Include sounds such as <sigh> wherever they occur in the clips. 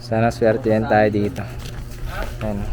Sana swerte tayo dito. Ayan.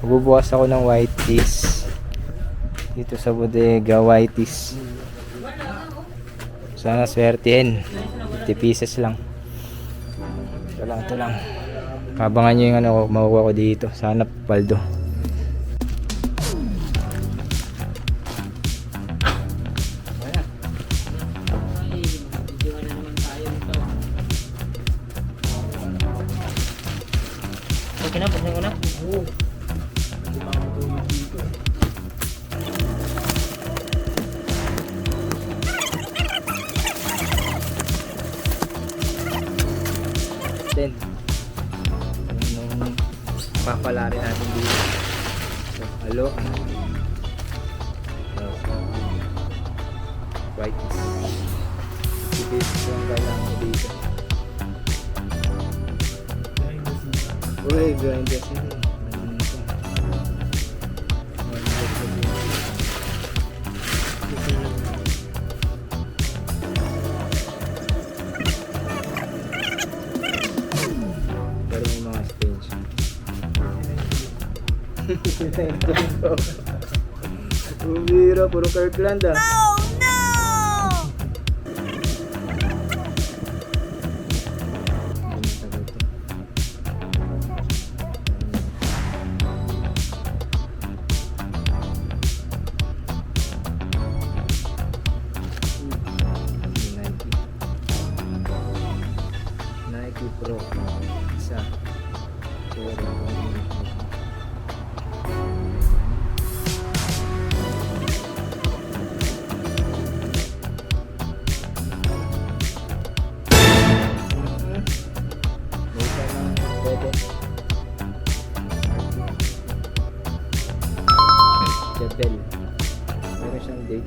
Magbubukas ako ng white teas. Dito sa bodega white teas. Sana swerte yan. 50 pieces lang. Ito lang, ito lang. Abangan nyo yung ano, makukuha ko dito. Sana paldo. Okay na, ko na. Then, nung papala rin natin dito. So, alo. So, white. Sipis yung kailangan dito. Uy, grinders na rin. Bumira, puro Kirkland ah. Nike.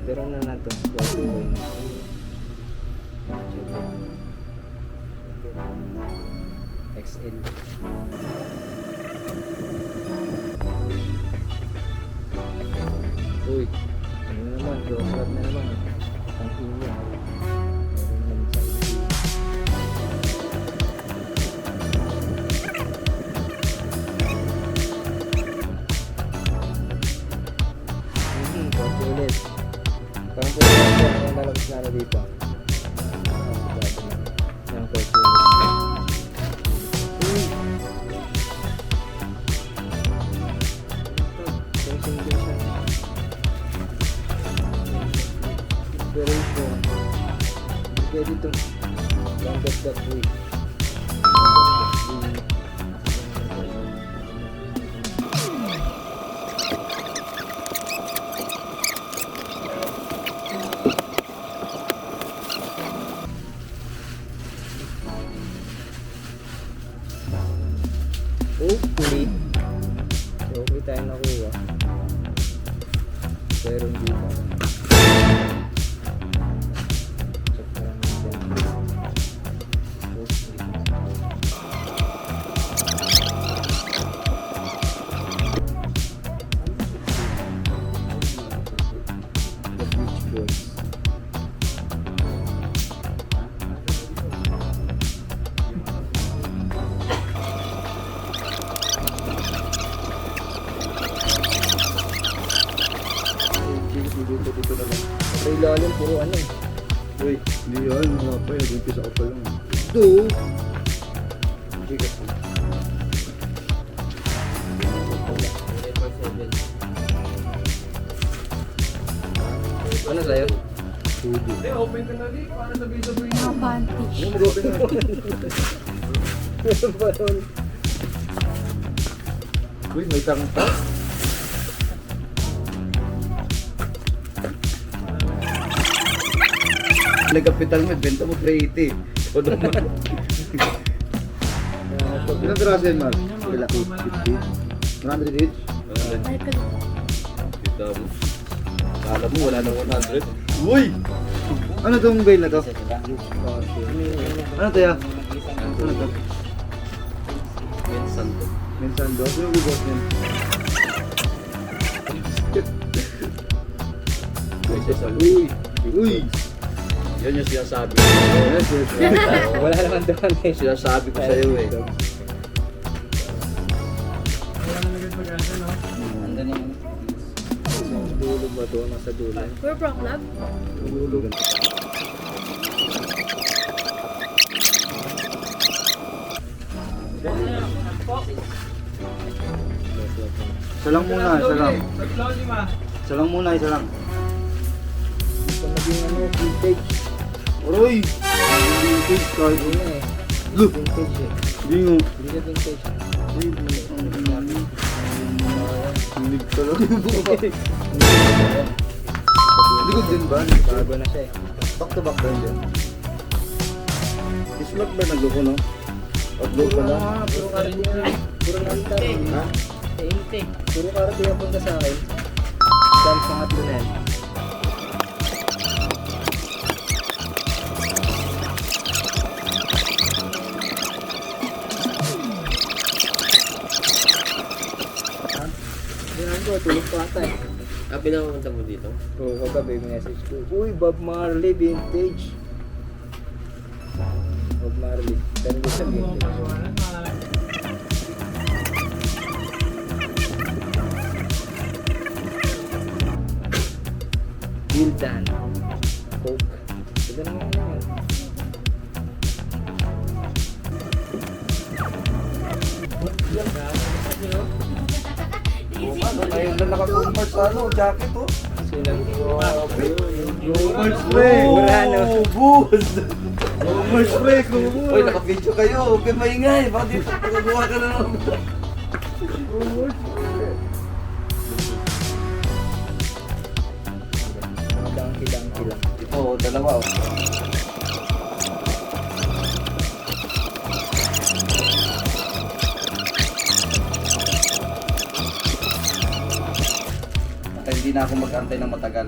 Pero ano na to? Jebel. XL. Hindi pwede ito. One dot dot three. Hindi yan. Mga pa, nag-umpisa ko pa lang. Ito! Hindi kasi. Ano sa'yo? Tubo. Mga panty. Ano mag-open na? Meron pa nun. Uy, may tangta. Nagkapital mo, benta mo 380. O naman. Ilan tiraso yan, Mark? Wala, 50. 100 each? Kita mo. Kala mo, wala nang 100. Uy! Ano tong bail na to? Ano to ya? Ano to? Minsan to. Mensando. Ano yung bigos niyan? Uy! Uy! Yun yung sinasabi ko. Wala naman doon eh. Sinasabi ko sa'yo eh. Andun yung... Dulo ba doon? Nasa dulo. We're pro club. Dulo. Isa lang muna, isa lang. Isa lang muna, isa lang. Ito naging ano, vintage. Aroy! Vintage kahit Hindi na eh. Look! Vintage eh. Hindi nga. Hindi na vintage. Hinig talaga yung buka. Likod din ba? Bago na siya eh. Back to back ba yun dyan? Smart ba nagloko no? Upload lang? Ah, puro karate yan. Puro karate. Ha? Tente. Puro karate yung punta sa akin. Dahil pangatlo na yan. Ko, ata eh. Ah, pinapunta mo dito? Oo, kagabi message ko. Uy, Bob Marley vintage. Bob Marley. Ko sa vintage. Gildan. Coke. Ito na nga na yun. Ano? Ngayon na naka-convert sa ano, jacket oh. Silang Convert spray! Murano. Boost! Convert spray, kumul! Uy, naka-video kayo. Kayo maingay. Baka dito, pagkukuha ka na naman. Mga donkey-donkey lang. Ito, dalawa oh. Na ako mag-antay ng matagal.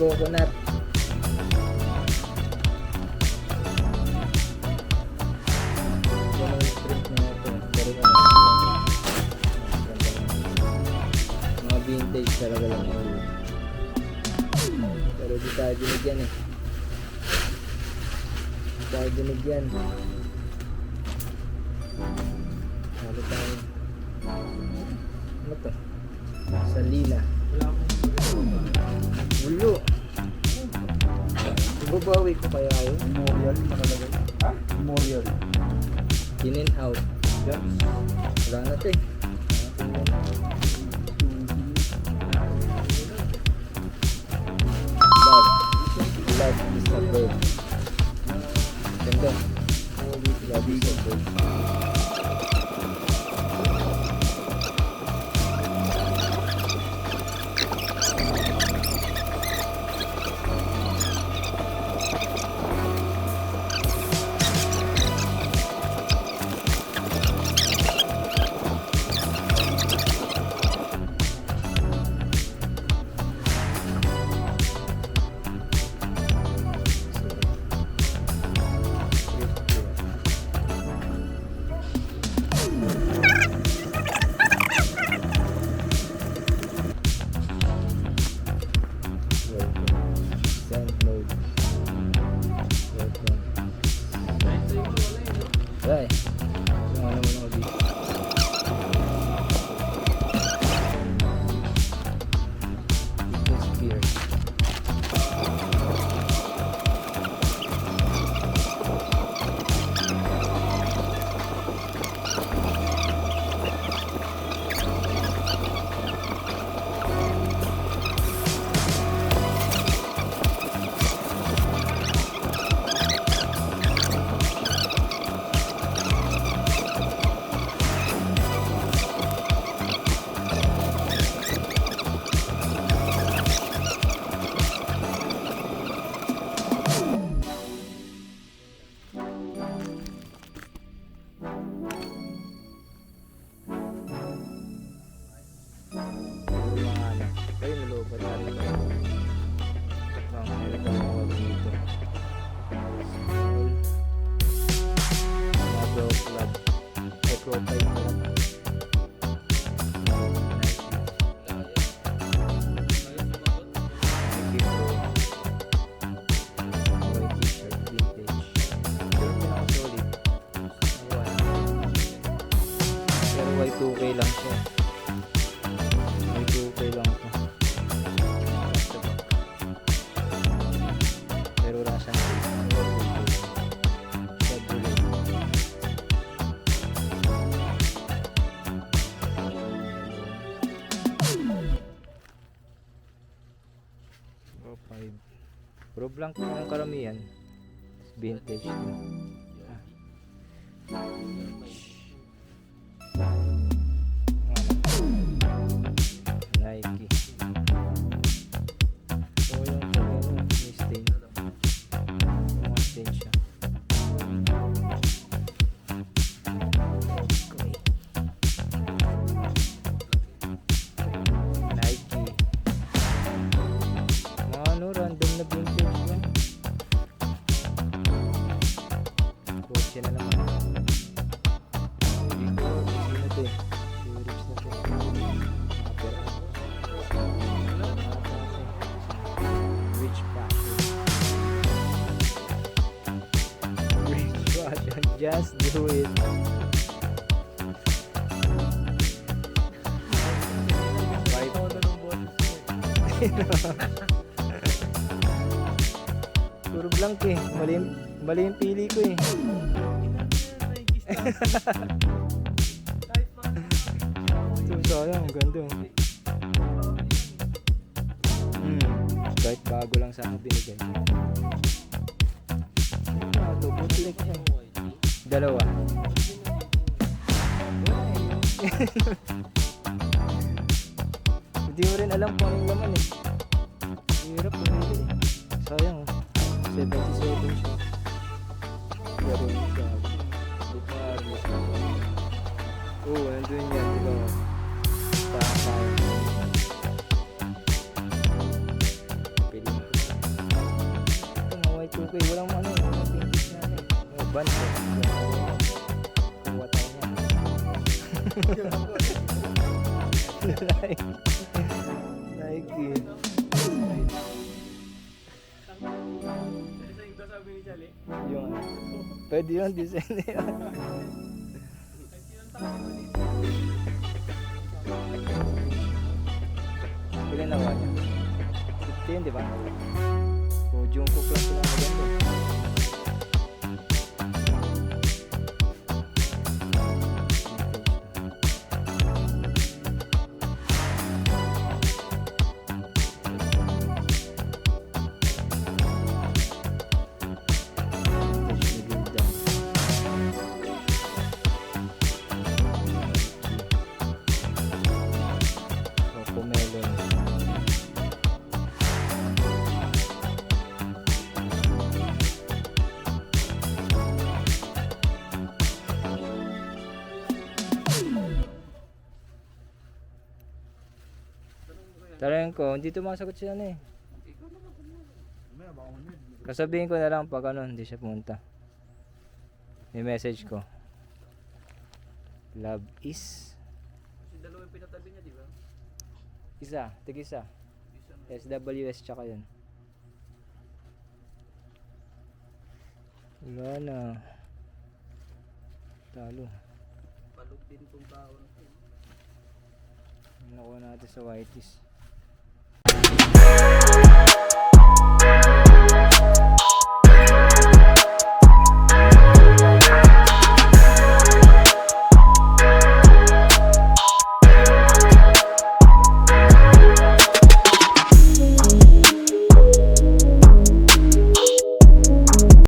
mga vintage talaga lang. Pero di tayo binigyan eh. Di tayo binigyan. Ano tayo? Ano to? Salina. Ulo. Ibabawi ko kaya yun? Memorial nakalagay. Ha? Memorial. In and out. Yan. Wala na eh. Ay, profile ko lang. Nike Pro blank na ang karamihan. Vintage. Ah. Just do it. Wipe. Puro blank eh. Mali, mali yung pili ko eh. <laughs> Ito, sayang. Ang ganda. oh. Hmm. Kahit bago lang sana binigay. Ah, ito. Bootleg siya. Dalawa. <laughs> Hindi mo rin alam kung anong laman eh. Hirap pumili eh. Sayang oh. 77 siya. Pero yung na to. Oo, nandun yan. Di ba? Para tayo. Pili mo. Ito mga Y2K. Walang ano. Na eh. Kuha tayo niyan. Nike. Yung. Pwede yun, design na yun. Ilan nawa niya? 50 yun, di ba? O Jungkook lang sila maganda. Tarayan ko, hindi tumasagot siya na eh. Kasabihin ko na lang pag ano, hindi siya pumunta. May message ko. Love is Kasi dalawa yung pinatabi niya, di ba? isa, tig isa. SWS tsaka yun. Wala na. Talo. Balog din tong taon. Nakuha natin sa whiteys. you